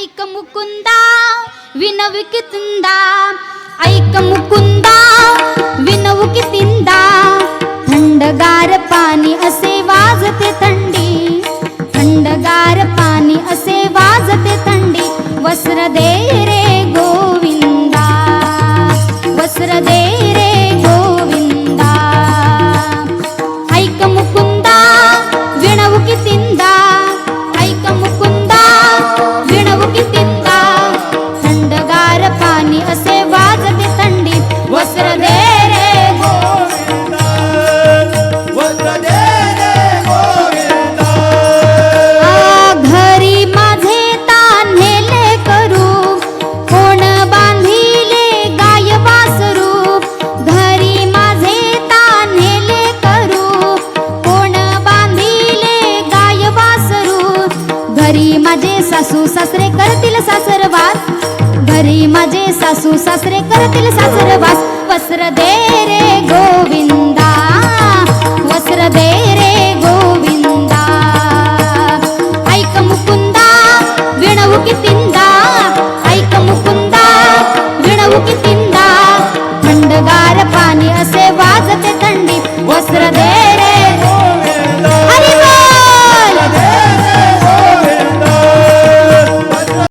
ऐक मुकुंदा विनविकितुंदा ऐक मुकुंदा विनवुकितिंदा थंडगार पाणी असे वाजते घरी माझे सासू सासरे करतील सासरवास. घरी माझे सासू सासरे करतील सासरवास. वस्त्र दे रे गोविंदा वस्त्र दे रे गोविंदा. ऐक मुकुंदा विणवू कितींदा ऐक मुकुंदा विणवू कितींदा थंडगार पाणी